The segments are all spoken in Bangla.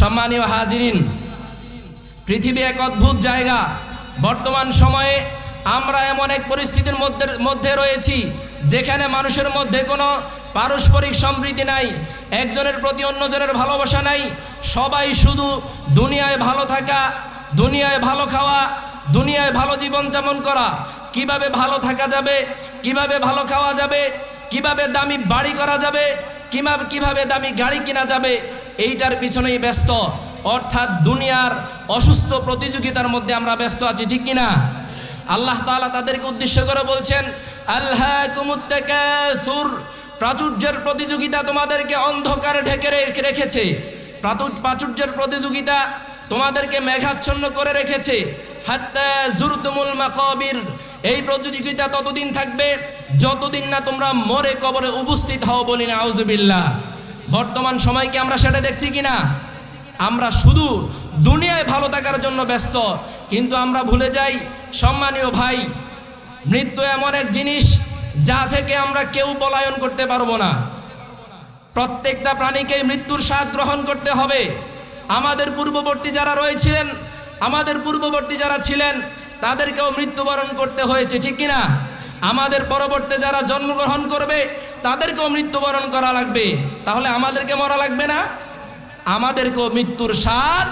সম্মানীয় হাজিরিন, পৃথিবী এক অদ্ভুত জায়গা। বর্তমান সময়ে আমরা এমন এক পরিস্থিতির মধ্যে মধ্যে রয়েছি, যেখানে মানুষের মধ্যে কোনো পারস্পরিক সম্প্রীতি নাই, একজনের প্রতি অন্যজনের ভালোবাসা নাই। সবাই শুধু দুনিয়ায় ভালো থাকা, দুনিয়ায় ভালো খাওয়া, দুনিয়ায় ভালো জীবনযাপন করা। কীভাবে ভালো থাকা যাবে, কীভাবে ভালো খাওয়া যাবে, কীভাবে দামি বাড়ি করা যাবে কীভাবে কীভাবে দামি গাড়ি কিনা যাবে, এইটার পিছনেই ব্যস্ত। অর্থাৎ দুনিয়ার অসুস্থ প্রতিযোগিতার মধ্যে আমরা ব্যস্ত আছি, ঠিক কিনা? আল্লাহ তাআলা তাদেরকে উদ্দেশ্য করে বলছেন আল্লাহ কুমুত্তাকাসুর প্রাচুর্যের প্রতিযোগিতা তোমাদেরকে অন্ধকারে ঢেকে রেখেছে। প্রাচুর প্রাচুর্যের প্রতিযোগিতা তোমাদেরকে মেঘাচ্ছন্ন করে রেখেছে। হাত্তা জুরতুমুল মাকাবির এই প্রতিযোগিতা ততদিন থাকবে, যতদিন না তোমরা মরে কবরে উপস্থিত হও বলি না আউজুবিল্লাহ বর্তমান সময়কে আমরা সেটা দেখছি কি না আমরা শুধু দুনিয়ায় ভালো থাকার জন্য ব্যস্ত, কিন্তু আমরা ভুলে যাই, সম্মানীয় ভাই, মৃত্যু এমন এক জিনিস যা থেকে আমরা কেউ পলায়ন করতে পারব না। প্রত্যেকটা প্রাণীকে মৃত্যুর স্বাদ গ্রহণ করতে হবে। আমাদের পূর্ববর্তী যারা রয়েছিলেন, আমাদের পূর্ববর্তী যারা ছিলেন তাদেরকেও মৃত্যুবরণ করতে হয়েছে, ঠিক কিনা? আমাদের পরবর্তী যারা জন্মগ্রহণ করবে, তাদেরকেও মৃত্যুবরণ করা লাগবে। তাহলে আমাদেরকে মরা লাগবে না? আমাদেরকেও মৃত্যুর স্বাদ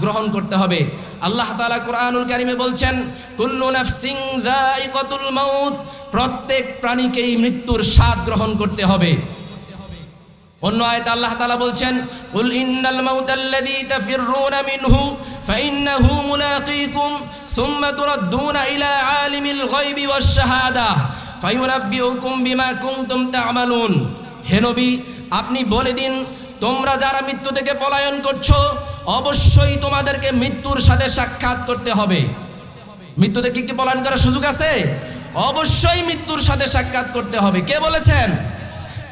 গ্রহণ করতে হবে। আল্লাহ তাআলা কোরআনুল কারিমে বলছেন প্রত্যেক প্রাণীকেই মৃত্যুর স্বাদ গ্রহণ করতে হবে। অন্য আয়াতে আল্লাহ তাআলা বলছেন, কুল ইন্নাল মাউতাল্লাযী তাফিররুনা মিনহু, ফাইন্নাহু মুলাকীকুম, সুম্মা তুরাদ্দুনা ইলা আলিমিল গায়বি ওয়াশ শাহাদা ফায়ুনাব্বিউকুম বিমা কুনতুম তা'মালুন। হে নবী, আপনি বলে দিন, তোমরা যারা মৃত্যু থেকে পলায়ন করছ, অবশ্যই তোমাদেরকে মৃত্যুর সাথে সাক্ষাৎ করতে হবে। মৃত্যু থেকে কি পলায়ন করার সুযোগ আছে? অবশ্যই মৃত্যুর সাথে সাক্ষাৎ করতে হবে। কে বলেছেন?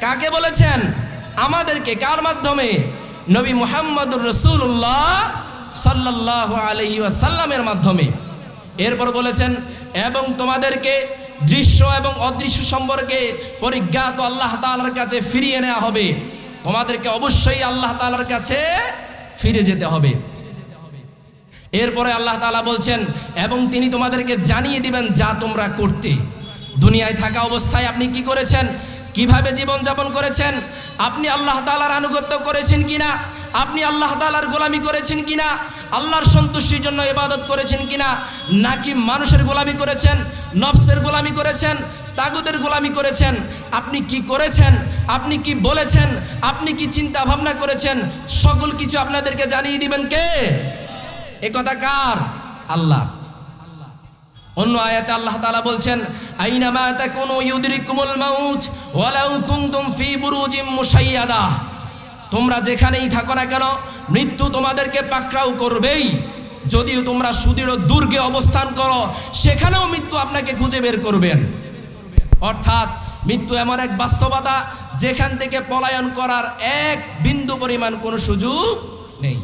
কাকে বলেছেন? আমাদেরকে কার মাধ্যমে? নবী মুহাম্মদুর রসুল্লাহ সাল্লাহ আলহি সাল্লামের মাধ্যমে। এরপর বলেছেন, এবং তোমাদেরকে দৃশ্য এবং অদৃশ্য সম্পর্কে পরিজ্ঞাত আল্লাহ তাআলার কাছে ফিরিয়ে নেওয়া হবে। তোমাদেরকে অবশ্যই আল্লাহ তালার কাছে ফিরে যেতে হবে। এরপরে আল্লাহ তাআলা বলছেন, এবং তিনি তোমাদেরকে জানিয়ে দিবেন যা তোমরা করতে। দুনিয়ায় থাকা অবস্থায় আপনি কি করেছেন? কীভাবে জীবন যাপন করেছেন? আপনি আল্লাহ তালার আনুগত্য করেছেন কিনা? আপনি আল্লাহ তালার গোলামি করেছেন কিনা? আল্লাহর সন্তুষ্টির জন্য ইবাদত করেছেন কিনা? নাকি মানুষের গোলামি করেছেন? নফসের গোলামি করেছেন? তাগুদের গোলামি করেছেন? আপনি কি করেছেন? আপনি কি বলেছেন? আপনি কি চিন্তা ভাবনা করেছেন? সকল কিছু আপনাদেরকে জানিয়ে দিবেন কে? এ কথা কার? আল্লাহ অন্য আয়াতে আল্লাহ তালা বলছেন আইনামা তাকুনু ইউদরিকুমুল মাউত ওয়ালাউ কুনতুম ফি বুরুজিম মুশাইয়াদা। তোমরা যেখানেই থাকো না কেন, মৃত্যু তোমাদেরকে পাকড়াও করবেই। যদিও তোমরা সুদৃঢ় দুর্গে অবস্থান করো, সেখানেও মৃত্যু আপনাকে খুঁজে বের করবেন। অর্থাৎ মৃত্যু এমন এক বাস্তবতা, যেখান থেকে পলায়ন করার এক বিন্দু পরিমাণ কোনো সুযোগ নেই।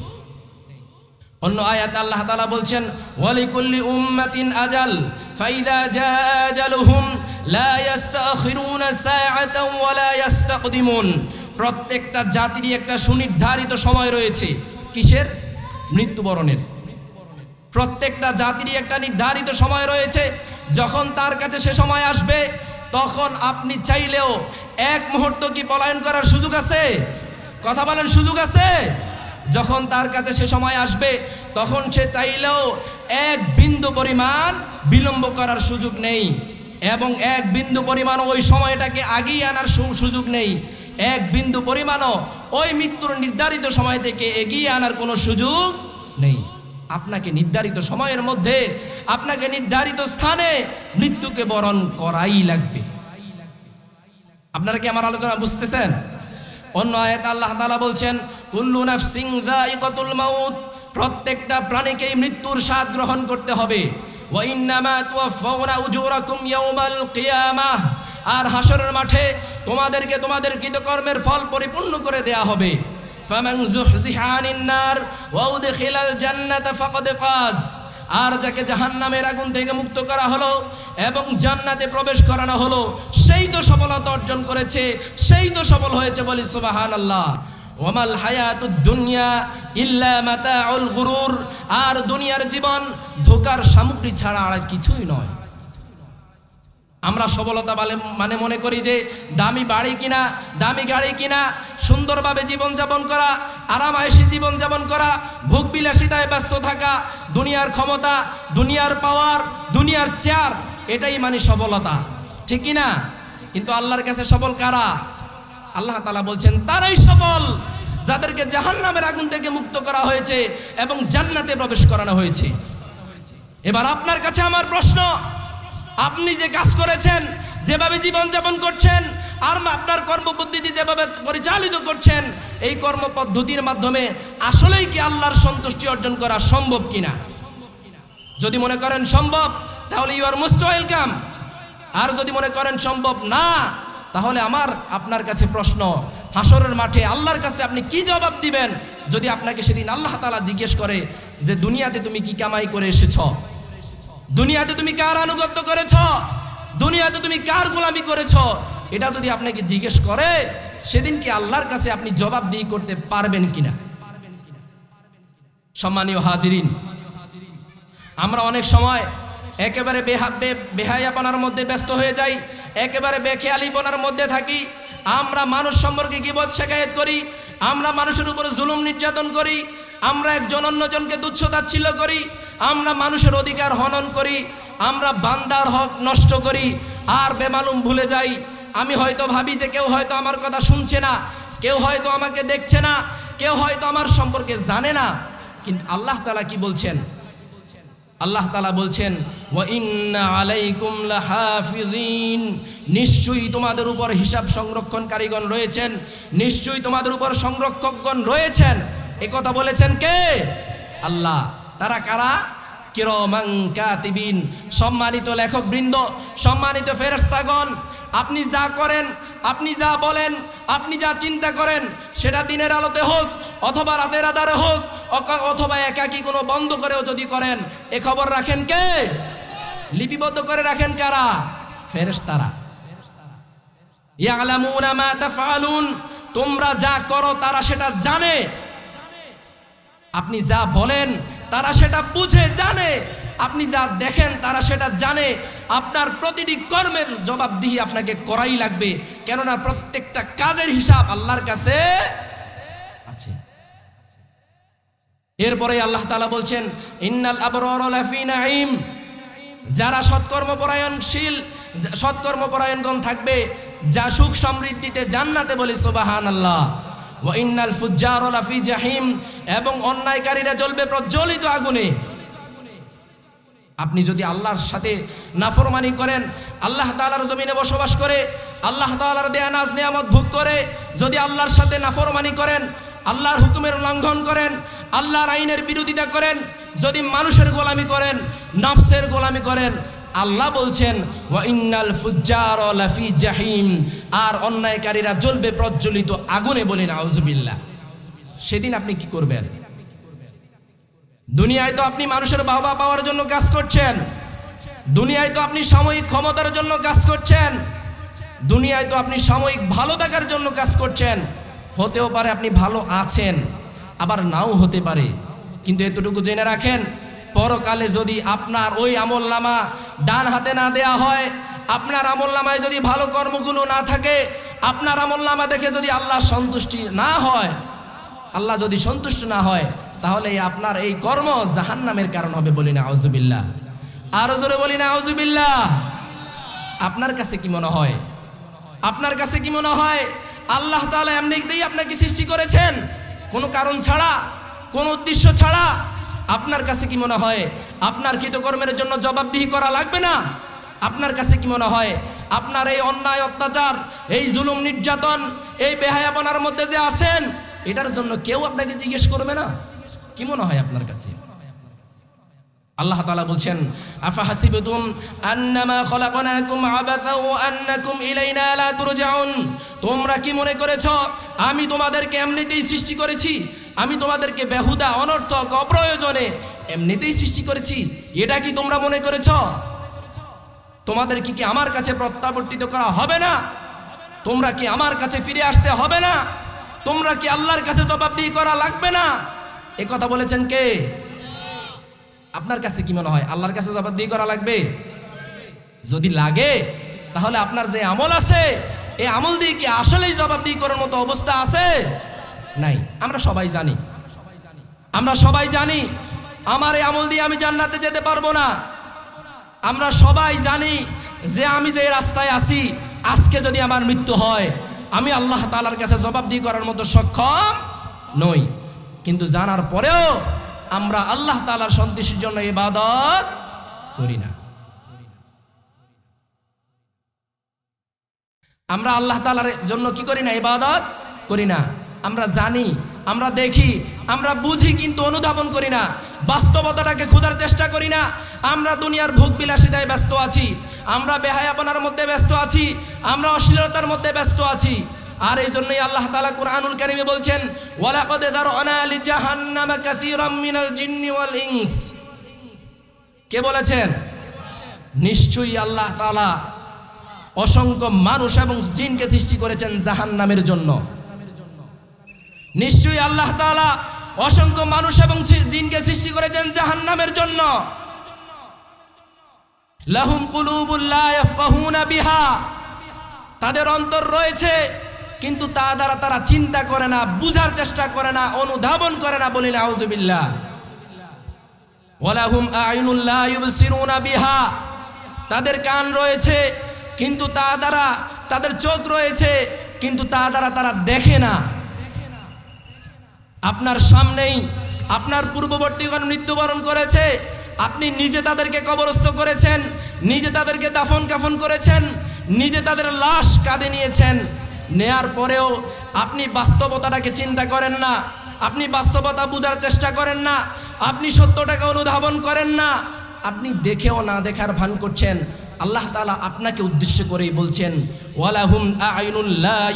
অন্য আয়াত আল্লাহ তাআলা বলছেন, ওয়ালিকুল্লি উম্মাতিন আজাল। জা আজালুহুম লা ইস্তাখিরুনা সাআতাও ওয়া লা ইস্তাকদিমুন প্রত্যেকটা জাতিরই একটা সুনির্ধারিত সময় রয়েছে। কিসের? মৃত্যুবরণের। প্রত্যেকটা জাতিরই একটা নির্ধারিত সময় রয়েছে। যখন তার কাছে সে সময় আসবে, তখন আপনি চাইলেও এক মুহূর্ত কি পলায়ন করার সুযোগ আছে? কথা বলেন সুযোগ আছে? যখন তার কাছে সে সময় আসবে, তখন সে চাইলেও এক বিন্দু পরিমাণ বিলম্ব করার সুযোগ নেই। এবং এক বিন্দু পরিমাণ ওই সময়টাকে আগিয়ে আনার সুযোগ নেই। এক বিন্দু পরিমাণও ওই মৃত্যুর নির্ধারিত সময় থেকে এগিয়ে আনার কোনো সুযোগ নেই। আপনাকে নির্ধারিত সময়ের মধ্যে, আপনাকে নির্ধারিত স্থানে মৃত্যুকে বরণ করাই লাগবে। আপনারা কি আমার আলোচনা বুঝতেছেন? অন্য আয়াত আল্লাহ তাআলা বলছেন, কুল্লু নাফসিং প্রত্যেকটা প্রাণীকেই মৃত্যুর স্বাদ গ্রহণ করতে হবে। ওয়া ইন্নামা তুওয়াফাউনা উজুরাকুম ইয়াউমাল কিয়ামাহ আর হাসরের মাঠে তোমাদেরকে তোমাদের কৃতকর্মের ফল পরিপূর্ণ করে দেয়া হবে। ফামান যুহজিহা আনিন নার জান্নাতা ফাকাদ ফাজ। আর যাকে জাহান্নামের আগুন থেকে মুক্ত করা হলো এবং জান্নাতে প্রবেশ করানো হলো, সেই তো সফলতা অর্জন করেছে, সেই তো সফল হয়েছে বলি সুবাহান আল্লাহ ওমাল হায়াতুদ দুনিয়া ইল্লা মাতাউল গুরুর। আর দুনিয়ার জীবন ধোকার সামগ্রী ছাড়া আর কিছুই নয়। আমরা সবলতা বলে মানে মনে করি যে, দামি বাড়ি কিনা, দামি গাড়ি কিনা, সুন্দরভাবে জীবনযাপন করা, আরামায়েশী জীবনযাপন করা ভোগ বিলাসিতায় ব্যস্ত থাকা, দুনিয়ার ক্ষমতা, দুনিয়ার পাওয়ার, দুনিয়ার চেয়ার, এটাই মানে সফলতা। ঠিক কি না কিন্তু আল্লাহর কাছে সফল কারা? আল্লাহ তালা বলছেন, তারাই সফল যাদেরকে জাহান্নামের আগুন থেকে মুক্ত করা হয়েছে এবং জান্নাতে প্রবেশ করানো হয়েছে। এবার আপনার কাছে আমার প্রশ্ন, আপনি যে কাজ করেছেন, যেভাবে জীবনযাপন করছেন, আর আপনার কর্মপদ্ধতি যেভাবে পরিচালিত করছেন, এই কর্মপদ্ধতির মাধ্যমে আসলেই কি আল্লাহর সন্তুষ্টি অর্জন করা সম্ভব কিনা? যদি মনে করেন সম্ভব, তাহলে ইউ আর মোস্ট ওয়েলকাম আর যদি মনে করেন সম্ভব না তাহলে আমার আপনার কাছে প্রশ্ন হাসরের মাঠে আল্লাহর কাছে আপনি কি জবাব দিবেন? যদি আপনাকে সেদিন আল্লাহ তালা জিজ্ঞেস করে যে, দুনিয়াতে তুমি কি কামাই করে এসেছ? দুনিয়াতে তুমি কার আনুগত্য করেছ? দুনিয়াতে তুমি কার গোলামি করেছ? এটা যদি আপনাকে জিজ্ঞেস করে, সেদিন কি আল্লাহর কাছে আপনি জবাব দিয়ে করতে পারবেন কিনা? সম্মানীয় হাজিরিন, আমরা অনেক সময় একেবারে বেহা বেহায়াপনার মধ্যে ব্যস্ত হয়ে যাই। একেবারে বেখেয়ালিপনার মধ্যে থাকি। আমরা মানুষ সম্পর্কে গিবত শেখায়ত করি? আমরা মানুষের উপরে জুলুম নির্যাতন করি। আমরা একজন অন্যজনকে তুচ্ছতাচ্ছিল্য করি। আমরা মানুষের অধিকার হনন করি। আমরা বান্দার হক নষ্ট করি। আর বেমালুম ভুলে যাই। আমি হয়তো ভাবি যে কেউ হয়তো আমার কথা শুনছে না। কেউ হয়তো আমাকে দেখছে না। কেউ হয়তো আমার সম্পর্কে জানে না। কিন্তু আল্লাহ তালা কি বলছেন? আল্লাহ তালা বলছেন নিশ্চয়ই তোমাদের উপর হিসাব সংরক্ষণকারীগণ রয়েছেন। নিশ্চয়ই তোমাদের উপর সংরক্ষকগণ রয়েছেন। এ কথা বলেছেন কে? আল্লাহ। তারা কারা? কিরমাং কাতিবিন। সম্মানিত লেখক বৃন্দ সম্মানিত ফেরেস্তাগণ আপনি যা করেন, আপনি যা বলেন, আপনি যা চিন্তা করেন, সেটা দিনের আলোতে হোক অথবা রাতের আধারে হোক অথবা একাকি কোনো বন্ধ করেও যদি করেন, এ খবর রাখেন কে? লিপিবদ্ধ করে রাখেন কারা? ফেরেশতারা। তোমরা যা করো তারা সেটা জানে। আপনি যা বলেন তারা সেটা বুঝে জানে। আপনি যা দেখেন তারা সেটা জানে। আপনার প্রতিটি কর্মের জবাবদিহি আপনাকে করাই লাগবে। কেননা প্রত্যেকটা কাজের হিসাব আল্লাহর কাছে আছে। এরপরে আল্লাহ তাআলা বলছেন, ইন্নাল আবরার যারা সৎকর্মপরায়ণশীল সৎকর্মপরায়ণগণ থাকবে, যা সুখ সমৃদ্ধিতে জান্নাতে বলে সুবাহান আল্লাহ ওয়া ইন্নাল ফুজ্জার লাফি জাহিম, এবং অন্যায়কারীরা জ্বলবে প্রজ্বলিত আগুনে। আপনি যদি আল্লাহর সাথে নাফরমানি করেন, আল্লাহ তাআলার জমিনে বসবাস করে, আল্লাহ তাআলার দেয়া নাজ নিয়ামত ভোগ করে, যদি আল্লাহর সাথে নাফরমানি করেন আল্লাহর হুকুমের লঙ্ঘন করেন, আল্লাহর আইনের বিরোধিতা করেন, যদি মানুষের গোলামি করেন, নফসের গোলামি করেন, আল্লাহ বলছেন, ওয়া ইন্নাল ফুজ্জার লাফি জাহিম আর অন্যায়কারীরা জ্বলবে প্রজ্বলিত আগুনে বলেন আউজুবিল্লাহ সেদিন আপনি কি করবেন? দুনিয়ায় তো আপনি মানুষের বাবা পাওয়ার জন্য কাজ করছেন। দুনিয়ায় তো আপনি সাময়িক ক্ষমতার জন্য কাজ করছেন। দুনিয়ায় তো আপনি সাময়িক ভালো থাকার জন্য কাজ করছেন। হতেও পারে আপনি ভালো আছেন, আবার নাও হতে পারে। কিন্তু এতটুকু জেনে রাখেন, পরকালে যদি আপনার ওই আমল নামা ডান হাতে না দেয়া হয়, আপনার আমল নামায় যদি ভালো কর্মগুলো না থাকে, আপনার আমল নামা দেখে যদি আল্লাহ সন্তুষ্টি না হয়, আল্লাহ যদি সন্তুষ্ট না হয়, তাহলে আপনার এই কর্ম জাহান্নামের কারণ হবে বলি না আউজুবিল্লাহ আরও জোরে বলি না আউজুবিল্লাহ আপনার কাছে কি মনে হয়? আপনার কাছে কি মনে হয়? আল্লাহ তাআলা এমনিতেই আপনাকে সৃষ্টি করেছেন। কোনো কারণ ছাড়া, কোনো উদ্দেশ্য ছাড়া আপনার কাছে কি মনে হয়? আপনার কৃতকর্মের জন্য জবাবদিহি করা লাগবে না? আপনার কাছে কি মনে হয়? আপনার এই অন্যায়, অত্যাচার, এই জুলুম, নির্যাতন, এই বেহায়াপনার মধ্যে যে আছেন, এটার জন্য কেউ আপনাকে জিজ্ঞেস করবে না? কি মনে হয় আপনার কাছে? আল্লাহ তালা বলছেন আফা হাসিবতুম আন্নামা খলাকনাকুম ওয়া আন্নাকুম ইলাইনা লা তুরজাউন। তোমরা কি মনে করেছ, আমি তোমাদেরকে এমনিতেই সৃষ্টি করেছি? আমি তোমাদেরকে বেহুদা, অনর্থক, অপ্রয়োজনে এমনিতেই সৃষ্টি করেছি। এটা কি তোমরা মনে করেছ? তোমাদের কি কি আমার কাছে প্রত্যাবর্তিত করা হবে না? তোমরা কি আমার কাছে ফিরে আসতে হবে না? তোমরা কি আল্লাহর কাছে জবাবদিহি করা লাগবে না? এ কথা বলেছেন কে? আপনার কাছে কি মনে হয়? আল্লাহর কাছে জবাবদিহি করা লাগবে? যদি লাগে, তাহলে আপনার যে আমল আছে, এই আমল দিয়ে কি আসলেই জবাবদিহি করার মতো অবস্থা আছে? নাই। আমরা সবাই জানি। আমরা সবাই জানি, আমার এই আমল দিয়ে আমি জান্নাতে যেতে পারব না। আমরা সবাই জানি যে আমি যে রাস্তায় আছি, আজকে যদি আমার মৃত্যু হয়, আমি আল্লাহ তালার কাছে জবাবদিহি করার মতো সক্ষম নই। কিন্তু জানার পরেও আমরা আল্লাহ তালার সন্তুষ্টির জন্য ইবাদত করি না। আমরা আল্লাহ তালার জন্য কি করি না? ইবাদত করি না। আমরা জানি, আমরা দেখি, আমরা বুঝি কিন্তু অনুধাবন করি না। বাস্তবতাটাকে খোঁজার চেষ্টা করি না। আমরা দুনিয়ার ভোগ বিলাসিতায় ব্যস্ত আছি। আমরা বেহায়াপনার মধ্যে ব্যস্ত আছি। আমরা অশ্লীলতার মধ্যে ব্যস্ত আছি। আর এই জন্যই আল্লাহ তাআলা কুরআনুল কারীমে বলছেন কাসীরাম মিনাল ইনস। কে বলেছেন? নিশ্চয়ই আল্লাহ তালা অসংখ্য মানুষ এবং জিনকে সৃষ্টি করেছেন জাহান্নামের জন্য। নিশ্চয়ই আল্লাহ তাআলা অসংখ্য মানুষ এবং জিনকে সৃষ্টি করেছেন জাহান্নামের জন্য। লাহুম কুলুবুল লা ইয়াফকাহুনা বিহা। তাদের অন্তর রয়েছে কিন্তু তা দ্বারা তারা চিন্তা করে না, বুঝার চেষ্টা করে না, অনুধাবন করে না বলিলে আউজুবিল্লাহ ওয়ালাহুম আইনুল লা ইউবসিরুনা বিহা। তাদের কান রয়েছে, কিন্তু তা দ্বারা তাদের চোখ রয়েছে, কিন্তু তা দ্বারা তারা দেখে না। আপনার সামনেই আপনার পূর্ববর্তীগণ মৃত্যুবরণ করেছে, আপনি নিজে তাদেরকে কবরস্থ করেছেন, নিজে তাদেরকে দাফন কাফন করেছেন, নিজে তাদের লাশ কাঁধে নিয়েছেন নেয়ার পরেও আপনি বাস্তবতাটাকে চিন্তা করেন না। আপনি বাস্তবতা বোঝার চেষ্টা করেন না। আপনি সত্যটাকে অনুধাবন করেন না। আপনি দেখেও না দেখার ভান করছেন। আল্লাহ তাআলা আপনাকে উদ্দেশ্য করেই বলছেন, ওয়ালাহুম আইনুল্লাহ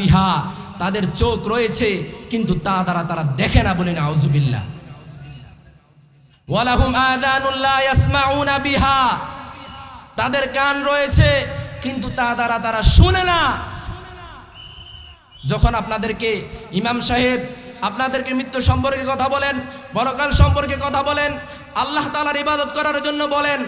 বিহা। তাদের চোখ রয়েছে, কিন্তু তা দ্বারা তারা দেখে না বলেন আউজুবিল্লাহ ওয়ালাহুম আদানুল্লাহ তাদের কান রয়েছে, কিন্তু তা দ্বারা তারা শুনে না। যখন আপনাদেরকে ইমাম সাহেব আপনাদেরকে মৃত্যু সম্পর্কে কথা বলেন, বড়কাল সম্পর্কে কথা বলেন, আল্লাহ তালার ইবাদত করার জন্য বলেন,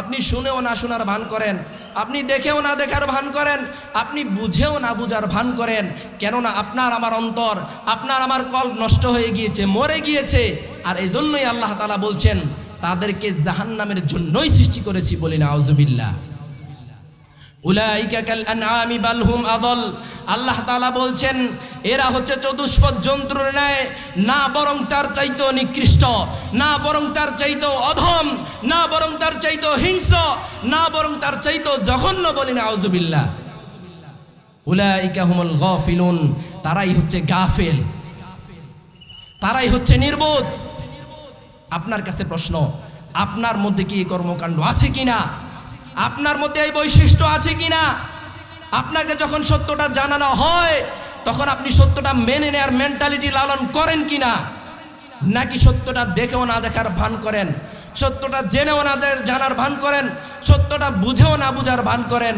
আপনি শুনেও না শোনার ভান করেন, আপনি দেখেও না দেখার ভান করেন, আপনি বুঝেও না বুঝার ভান করেন, কেননা আপনার আমার অন্তর, আপনার আমার কল্প নষ্ট হয়ে গিয়েছে, মরে গিয়েছে, আর এই জন্যই আল্লাহ তালা বলছেন, তাদেরকে জাহান্নামের জন্যই সৃষ্টি করেছি বলি না আল্লাহ তাআলা বলছেন, এরা হচ্ছে চতুষ্পদ জন্তুর ন্যায়, না বরং তার চাইতো নিকৃষ্ট, না বরং তার চাইতো অধম, না বরং তার চাইতো হিংস্র, না বরং তার চাইতো জঘন্য বলি না আউজুবিল্লাহ উলাইকা হুমুল গাফিলুন, তারাই হচ্ছে গাফেল। তারাই হচ্ছে নির্বোধ। আপনার কাছে প্রশ্ন, আপনার মধ্যে কি কর্মকাণ্ড আছে কিনা? আপনার মধ্যে এই বৈশিষ্ট্য আছে কি না আপনাকে যখন সত্যটা জানানো হয়, তখন আপনি সত্যটা মেনে নেওয়ার মেন্টালিটি লালন করেন কি না নাকি সত্যটা দেখেও না দেখার ভান করেন? সত্যটা জেনেও না জানার ভান করেন? সত্যটা বুঝেও না বুঝার ভান করেন?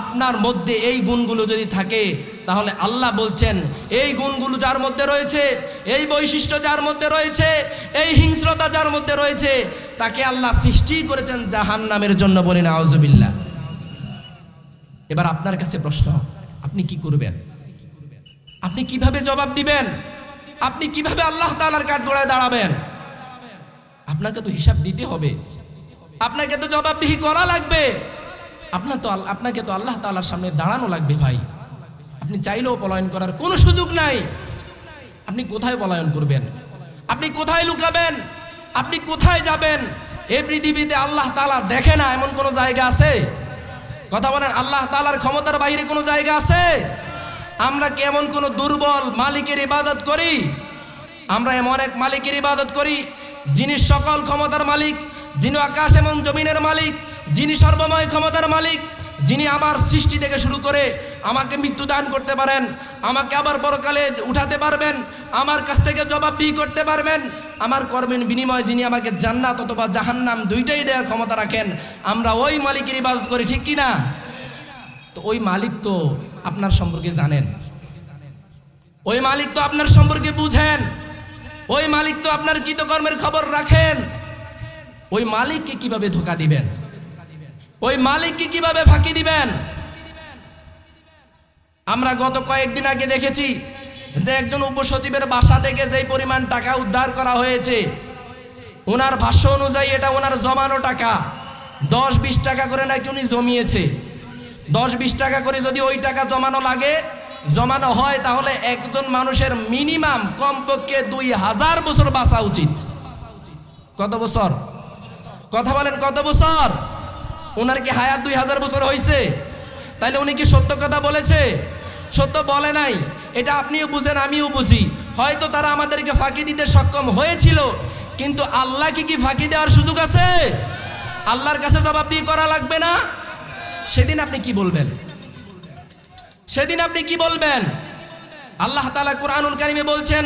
আপনার মধ্যে এই গুণগুলো যদি থাকে, তাহলে আল্লাহ বলছেন, এই গুণগুলো যার মধ্যে রয়েছে, এই বৈশিষ্ট্য যার মধ্যে রয়েছে, এই হিংস্রতা যার মধ্যে রয়েছে তাকে আল্লাহ সৃষ্টি করেছেন জাহান নামের জন্য বলেন আউজুবিল্লাহ এবার আপনার কাছে প্রশ্ন, আপনি কি করবেন? আপনি কীভাবে জবাব দিবেন? আপনি কীভাবে আল্লাহ তাআলার কাঠগড়ায় দাঁড়াবেন? আপনাকে তো হিসাব দিতে হবে। আপনাকে তো জবাবদিহি করা লাগবে। আপনার তো আপনাকে তো আল্লাহ তালার সামনে দাঁড়ানো লাগবে ভাই। আপনি চাইলেও পলায়ন করার কোনো সুযোগ নাই। আপনি কোথায় পলায়ন করবেন? আপনি কোথায় লুকাবেন? আপনি কোথায় যাবেন? এই পৃথিবীতে আল্লাহ তালা দেখে না, এমন কোনো জায়গা আছে? কথা বলেন, আল্লাহ তালার ক্ষমতার বাইরে কোনো জায়গা আছে? আমরা কি এমন কোনো দুর্বল মালিকের ইবাদত করি? আমরা এমন এক মালিকের ইবাদত করি, যিনি সকল ক্ষমতার মালিক, যিনি আকাশ এবং জমিনের মালিক, যিনি সর্বময় ক্ষমতার মালিক, যিনি আমার সৃষ্টি থেকে শুরু করে আমাকে মৃত্যু দান করতে পারেন, আমাকে আবার পরকালে উঠাতে পারবেন, আমার কাছ থেকে জবাবদিহি করতে পারবেন। আমার কর্মের বিনিময়ে যিনি আমাকে জান্নাত অথবা জাহান্নাম দুইটাই দেওয়ার ক্ষমতা রাখেন, আমরা ওই মালিকের ইবাদত করি, ঠিক কি না তো ওই মালিক তো আপনার সম্পর্কে জানেন। ওই মালিক তো আপনার সম্পর্কে বুঝেন। ওই মালিক তো আপনার কৃতকর্মের খবর রাখেন। ওই মালিককে কীভাবে ধোকা দিবেন? ওই মালিককে কীভাবে ফাঁকি দিবেন? আমরা গত কয়েকদিন আগে দেখেছি যে একজন উপসচিবের বাসা থেকে যেই পরিমাণ টাকা উদ্ধার করা হয়েছে, ওনার ভাষ্য অনুযায়ী এটা ওনার জমানো টাকা। দশ বিশ টাকা করে নাকি উনি জমিয়েছে। দশ বিশ টাকা করে যদি ওই টাকা জমানো লাগে, জমানো হয় তাহলে একজন মানুষের মিনিমাম কমপক্ষে দুই হাজার বছর বাঁচা উচিত। কত বছর? কথা বলেন, কত বছর? ওনার কি হায়াত দুই হাজার বছর হয়েছে তাইলে উনি কি সত্য কথা বলেছে? সত্য বলে নাই। এটা আপনিও বুঝেন, আমিও বুঝি। হয়তো তারা আমাদেরকে ফাঁকি দিতে সক্ষম হয়েছিল, কিন্তু আল্লাহ কি ফাঁকি দেওয়ার সুযোগ আছে? আল্লাহর কাছে জবাব দিয়ে করা লাগবে না? সেদিন আপনি কি বলবেন? সেদিন আপনি কি বলবেন? আল্লাহ তালা কুরআনুল কারিমে বলছেন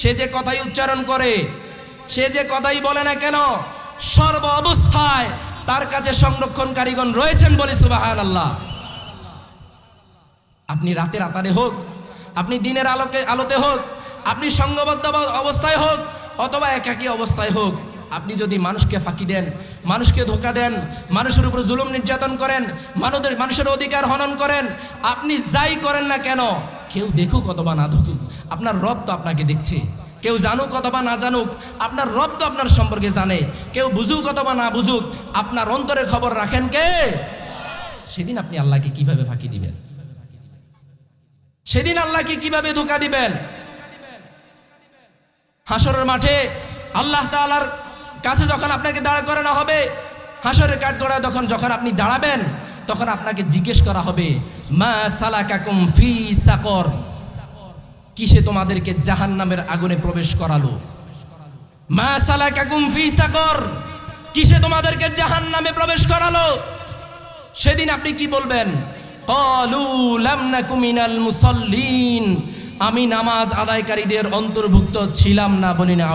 সে যে কথাই উচ্চারণ করে, সে যে কথাই বলে না কেন, সর্ব অবস্থায় তার কাছে সংরক্ষণকারীগণ রয়েছেন বলে সুবাহান আল্লাহ আপনি রাতের আতারে হোক, আপনি দিনের আলোকে, আলোতে হোক, আপনি সংঘবদ্ধ অবস্থায় হোক, অথবা একাকী অবস্থায় হোক, আপনি যদি মানুষকে ফাঁকি দেন, মানুষকে ধোকা দেন, মানুষের উপর জুলুম নির্যাতন করেন মানুষের মানুষের অধিকার হনন করেন, আপনি যাই করেন না কেন, কেউ দেখুক অথবা না দেখুক, আপনার রব তো আপনাকে দেখছে। কেউ জানুক অথবা না জানুক, আপনার রব তো আপনার সম্পর্কে জানে। কেউ বুঝুক অথবা না বুঝুক, আপনার অন্তরে খবর রাখেন কে? সেদিন আপনি আল্লাহকে কীভাবে ফাঁকি দিবেন? সেদিন আল্লাহকে কীভাবে ধোকা দিবেন? হাসরের মাঠে আল্লাহ তাআলার কাছে যখন আপনাকে দাঁড় করানো হবে, হাসরের কাঠগড়ায় তখন যখন আপনি দাঁড়াবেন, তখন আপনাকে জিজ্ঞেস করা হবে, মা সালাকাকুম ফি সাকর? কিসে তোমাদেরকে জাহান নামের আগুনে প্রবেশ করালো? মা সাকর। কিসে তোমাদেরকে জাহান নামে প্রবেশ করালো? সেদিন আপনি কি বলবেন? মুসল্লিন। আমি নামাজ আদায়কারীদের অন্তর্ভুক্ত ছিলাম না বলি না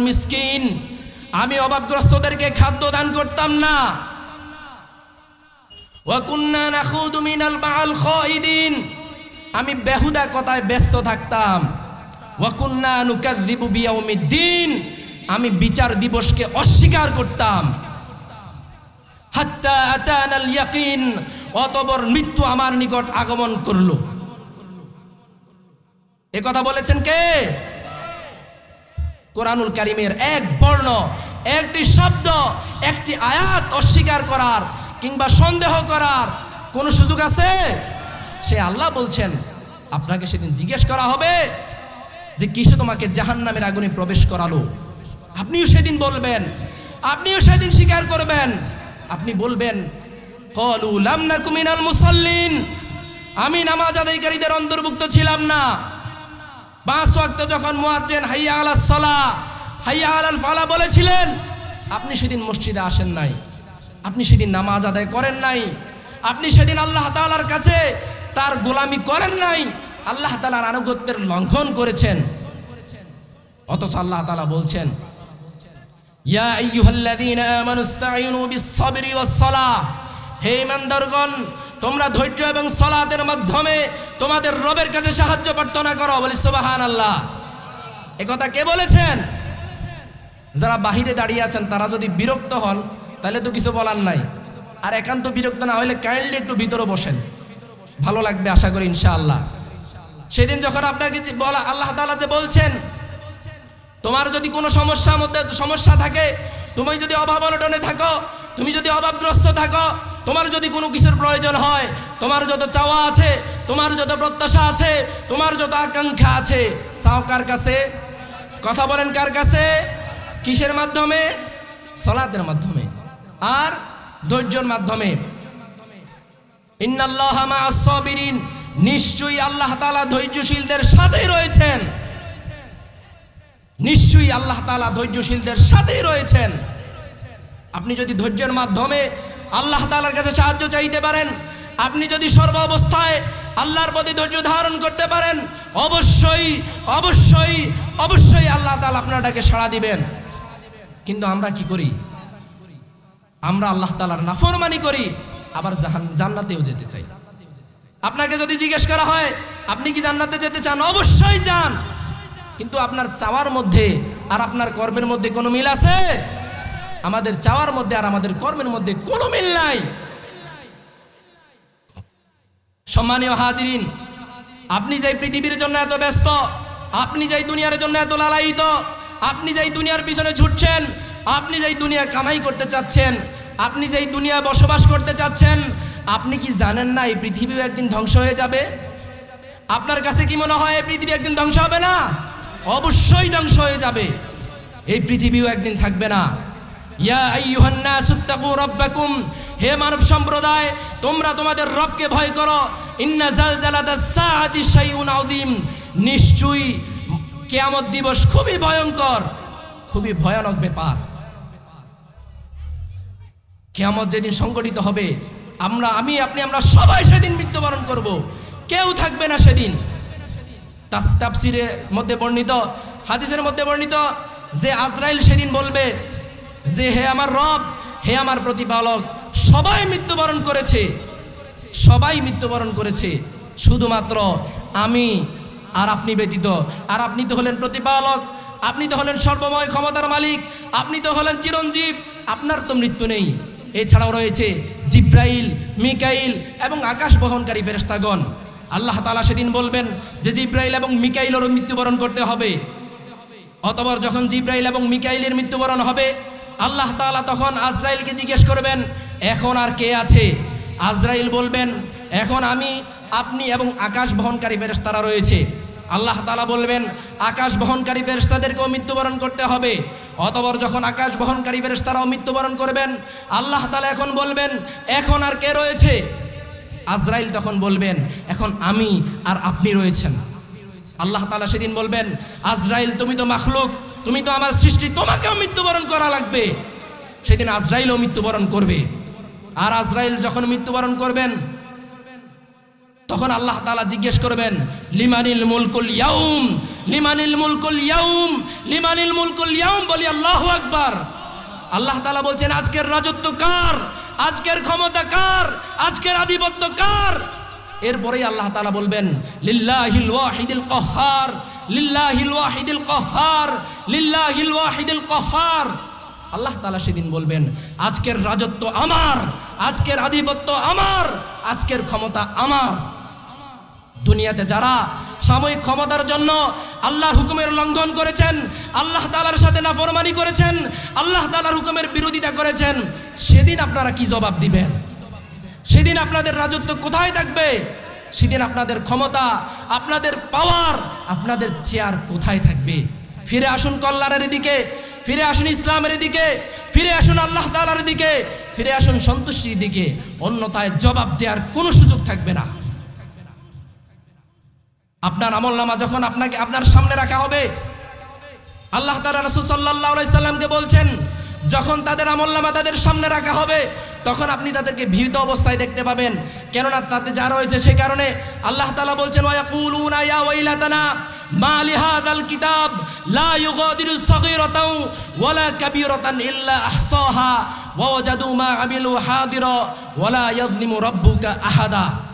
মিসকিন। আমি অভাবগ্রস্তদেরকে খাদ্য দান করতাম না। আমি বেহুদা কথায় ব্যস্ত থাকতাম। ওয়াকুন্না আমি বিচার দিবসকে অস্বীকার করতাম। হাত্তা ইয়াকিন। অতবর মৃত্যু আমার নিকট আগমন করল। এ কথা বলেছেন কে? কোরআনুল কারিমের এক বর্ণ, একটি শব্দ, একটি আয়াত অস্বীকার করার কিংবা সন্দেহ করার কোনো সুযোগ আছে? সে আল্লাহ বলছেন, আপনাকে সেদিন জিজ্ঞেস করা হবে যে কিসে তোমাকে জাহান নামের আগুনে প্রবেশ করালো। আপনিও সেদিন বলবেন, আপনিও সেদিন স্বীকার করবেন। আপনি বলবেন, কলু লাম নাকু মিনাল মুসাল্লিন। আমি নামাজ আদায়কারীদের অন্তর্ভুক্ত ছিলাম না। পাঁচ ওয়াক্ত যখন মুয়াজ্জিন হাইয়া আলাস সালা হাইয়া আলাল ফালা বলেছিলেন, আপনি সেদিন মসজিদে আসেন নাই। আপনি সেদিন নামাজ আদায় করেন নাই। আপনি সেদিন আল্লাহ তাআলার কাছে তার গোলামি করেন নাই। আল্লাহ তালার আনুগত্যের লঙ্ঘন করেছেন। অথচ আল্লাহ তালা বলছেন, ইয়া আইয়ুহাল্লাযীনা আমানুস্তাঈনু বিস-সাবরি ওয়াস-সালাহ। হে ইমানদারগণ, তোমরা ধৈর্য এবং সলাতের মাধ্যমে তোমাদের রবের কাছে সাহায্য প্রার্থনা করো। বলি, সুবহানাল্লাহ। এ কথা কে বলেছেন? যারা বাহিরে দাঁড়িয়ে আছেন, তারা যদি বিরক্ত হন তাহলে তো কিছু বলার নাই। আর একান্ত বিরক্ত না হলে কাইন্ডলি একটু ভিতরে বসেন। ভালো লাগবে আশা করি ইনশাআল্লাহ। সেদিন যখন আপনাকে বলা আল্লাহ তাআলা যে বলছেন, তোমার যদি কোনো সমস্যার মধ্যে সমস্যা থাকে, তুমি যদি অভাব অনটনে থাকো, তুমি যদি অভাবগ্রস্ত থাকো, তোমার যদি কোনো কিছুর প্রয়োজন হয়, তোমার যত চাওয়া আছে, তোমার যত প্রত্যাশা আছে, তোমার যত আকাঙ্ক্ষা আছে, চাও কার কাছে? কথা বলেন কার কাছে? কিসের মাধ্যমে? সলাতের মাধ্যমে। আর ধৈর্যর মাধ্যমে। নিশ্চয়ই আল্লাহ তালা ধৈর্যশীলদের সাথেই রয়েছেন। নিশ্চয়ই আল্লাহ তাআলা ধৈর্যশীলদের সাথেই রয়েছেন। আপনি যদি ধৈর্যের মাধ্যমে আল্লাহ তালার কাছে সাহায্য চাইতে পারেন, আপনি যদি সর্ব অবস্থায় আল্লাহর প্রতি ধৈর্য ধারণ করতে পারেন, অবশ্যই অবশ্যই অবশ্যই আল্লাহ তালা আপনাটাকে সাড়া দিবেন। কিন্তু আমরা কি করি? আমরা আল্লাহ তালার নাফরমানি করি, আবার জাহান, জান্নাতেও যেতে চাই। আপনাকে যদি জিজ্ঞেস করা হয়, আপনি কি জান্নাতে যেতে চান? অবশ্যই চান। কিন্তু আপনার চাওয়ার মধ্যে আর আপনার কর্মের মধ্যে কোনো মিল আছে? আমাদের চাওয়ার মধ্যে আর আমাদের কর্মের মধ্যে কোনো মিল নাই। সম্মানীয় হাজিরিন, আপনি যাই পৃথিবীর জন্য এত ব্যস্ত, আপনি যাই দুনিয়ার জন্য এত লালায়িত, আপনি যাই দুনিয়ার পিছনে ছুটছেন আপনি যেই দুনিয়া কামাই করতে চাচ্ছেন, আপনি যেই দুনিয়া বসবাস করতে চাচ্ছেন, আপনি কি জানেন না এই পৃথিবীও একদিন ধ্বংস হয়ে যাবে? আপনার কাছে কি মনে হয় এই পৃথিবী একদিন ধ্বংস হবে না? অবশ্যই ধ্বংস হয়ে যাবে। এই পৃথিবীও একদিন থাকবে না। হে মানব সম্প্রদায়, তোমরা তোমাদের রবকে ভয় করো। নিশ্চয়ই কিয়ামত দিবস খুবই ভয়ঙ্কর, খুবই ভয়ানক ব্যাপার। কিয়ামত যেদিন সংগঠিত হবে, আমরা, আমি, আপনি, আমরা সবাই সেদিন মৃত্যুবরণ করব। কেউ থাকবে না সেদিন। তাফসিরের মধ্যে বর্ণিত, হাদিসের মধ্যে বর্ণিত যে আজরাইল সেদিন বলবে যে, হে আমার রব, হে আমার প্রতিপালক, সবাই মৃত্যুবরণ করেছে। সবাই মৃত্যুবরণ করেছে। শুধুমাত্র আমি আর আপনি ব্যতীত। আর আপনি তো হলেন প্রতিপালক, আপনি তো হলেন সর্বময় ক্ষমতার মালিক, আপনি তো হলেন চিরঞ্জীব, আপনার তো মৃত্যু নেই। এছাড়াও রয়েছে জিব্রাইল, মিকাইল এবং আকাশ বহনকারী ফেরেস্তাগণ আল্লাহ তালা সেদিন বলবেন যে জিব্রাইল এবং মিকাইলেরও মৃত্যুবরণ করতে হবে। অতবর যখন জিব্রাইল এবং মিকাইলের মৃত্যুবরণ হবে, আল্লাহ তাআলা তখন আজরাইলকে জিজ্ঞেস করবেন, এখন আর কে আছে? আজরাইল বলবেন, এখন আমি, আপনি এবং আকাশ বহনকারী ফেরেস্তারা রয়েছে। আল্লাহ তালা বলবেন, আকাশ বহনকারী ফেরেশতাদেরকেও মৃত্যুবরণ করতে হবে। অতবর যখন আকাশ বহনকারী ফেরেশতারাও মৃত্যুবরণ করবেন, আল্লাহ তালা এখন বলবেন, এখন আর কে রয়েছে? আজরাইল তখন বলবেন, এখন আমি আর আপনি রয়েছেন। আল্লাহ তালা সেদিন বলবেন, আজরাইল, তুমি তো মাখলুক, তুমি তো আমার সৃষ্টি, তোমাকেও মৃত্যুবরণ করা লাগবে। সেদিন আজরাইলও মৃত্যুবরণ করবে। আর আজরাইল যখন মৃত্যুবরণ করবেন তখন আল্লাহ তালা জিজ্ঞেস করবেন, লিমানিল মুলকুল ইয়াউম? লিমানিল মুলকুল ইয়াউম? লিমানিল মুলকুল ইয়াউম? বলি, আল্লাহ আকবার। আল্লাহ তালা বলছেন, আজকের রাজত্ব কার? আজকের ক্ষমতা কার? আজকের আধিপত্য কার? এরপরেই আল্লাহ তালা বলবেন, লিল্লাহিল ওয়াহিদিল কহার, লিল্লাহিল ওয়াহিদিল কহার, লিল্লাহিল ওয়াহিদিল কহার। আল্লাহ তালা সেদিন বলবেন, আজকের রাজত্ব আমার, আজকের আধিপত্য আমার, আজকের ক্ষমতা আমার। দুনিয়াতে যারা সাময়িক ক্ষমতার জন্য আল্লাহর হুকুমের লঙ্ঘন করেছেন, আল্লাহ তালার সাথে নাফরমানি করেছেন, আল্লাহ তালার হুকুমের বিরোধিতা করেছেন, সেদিন আপনারা কি জবাব দিবেন? সেদিন আপনাদের রাজত্ব কোথায় থাকবে? সেদিন আপনাদের ক্ষমতা, আপনাদের পাওয়ার আপনাদের চেয়ার কোথায় থাকবে? ফিরে আসুন কল্যাণের দিকে, ফিরে আসুন ইসলামের দিকে, ফিরে আসুন আল্লাহ তালার দিকে, ফিরে আসুন সন্তুষ্টির দিকে। অন্যথায় জবাব দেওয়ার কোনো সুযোগ থাকবে না। আপনার আমল নামা যখন আপনাকে, আপনার সামনে রাখা হবে, আল্লাহ তালা রসুল সাল্লাহ সাল্লামকে বলছেন, যখন তাদের আমল নামা তাদের সামনে রাখা হবে, তখন আপনি তাদেরকে ভীত অবস্থায় দেখতে পাবেন। কেননা তাতে যা রয়েছে সেই কারণে আল্লাহ তালা বলছেন ওয়াকুলুনা মা কিতাব, লা মা আহাদা।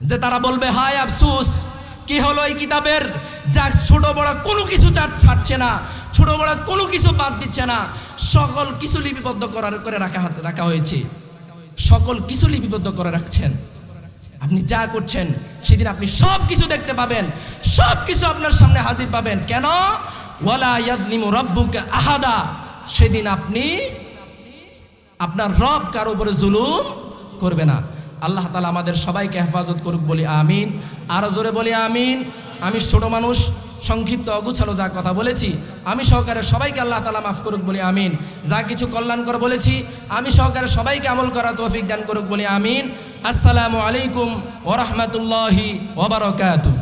যে তারা বলবে, হায় আফসুস, কি হলো এই কিতাবের? যা ছোট বড় কোনো কিছু ছাড়- ছাড়ছে না, ছোট বড় কোনো কিছু বাদ দিচ্ছে না। সকল কিছু লিপিবদ্ধ করার করে রাখা রাখা হয়েছে। সকল কিছু লিপিবদ্ধ করে রাখছেন। আপনি যা করছেন, সেদিন আপনি সব কিছু দেখতে পাবেন। সব কিছু আপনার সামনে হাজির পাবেন। কেন? ওয়ালা রব্বুকা আহাদা। সেদিন আপনি আপনার রব কারও উপরে জুলুম করবে না। আল্লাহ তালা আমাদের সবাইকে হেফাজত করুক বলি আমিন। আরও জোরে বলি আমিন। আমি ছোট মানুষ, সংক্ষিপ্ত অগুছালো যা কথা বলেছি, আমি সহকারে সবাইকে আল্লাহ তালা মাফ করুক বলি আমিন। যা কিছু কল্যাণকর বলেছি, আমি সহকারে সবাইকে আমল করা তৌফিক দান করুক বলি আমিন। আসসালামু আলাইকুম ওরহমতুল্লাহি ওবরকাতু